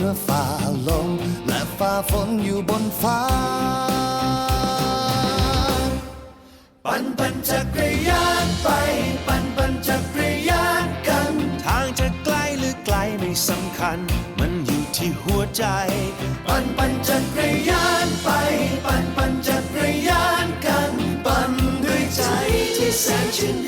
เพื่อฝ่าลมและฝ่าฝนอยู่บนฟ้า ปั่นปั่นจักรยานไป ปั่นปั่นจักรยานกัน ทางจะไกลหรือไกลไม่สำคัญ มันอยู่ที่หัวใจ ปั่นปั่นจักรยานไป ปั่นปั่นจักรยานกัน ปั่นด้วยใจที่แสนชื่น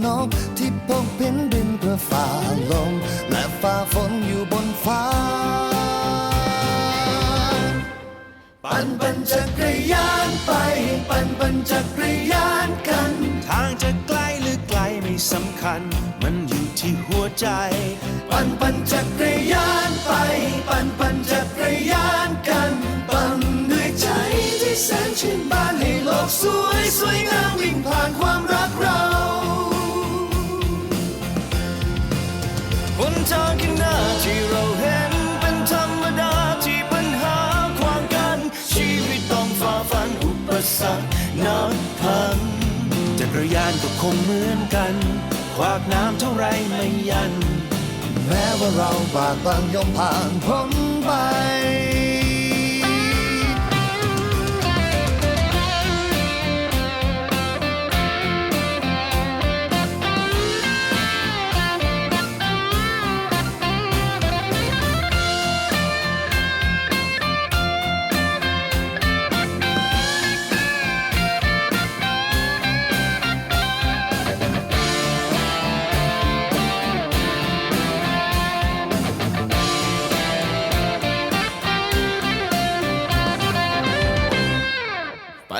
กรยานไปปั่นปั่นจักรยานกัน ทางจะไกลหรือไกลไม่สำคัญ มันอยู่ที่หัวใจ นับพังจักรยานก็คงเหมือนกัน ขวากน้ำเท่าไรไม่ยัน แม้ว่าเราบากบังย่อมผ่านพ้นไป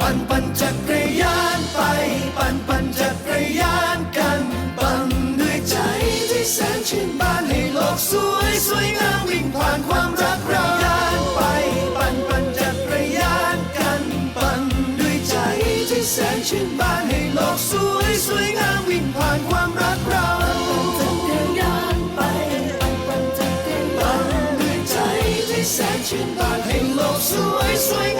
ปั่นปั่นจักรยานไป ปั่นปั่นจักรยานกัน ปั่นด้วยใจที่แสนชื่นบานให้โลกสวยสวยงามวิ่งผ่านความรักเรายานไป ปั่นปั่นจักรยานกัน ปั่นด้วยใจที่แสนชื่นบานให้โลกสวยสวยงามวิ่งผ่านความรักเราแสนชื่นบานให้โลกสวยสวย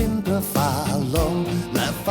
ินเพื่อฝ่าลมและ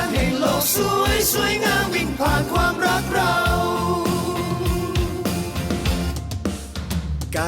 น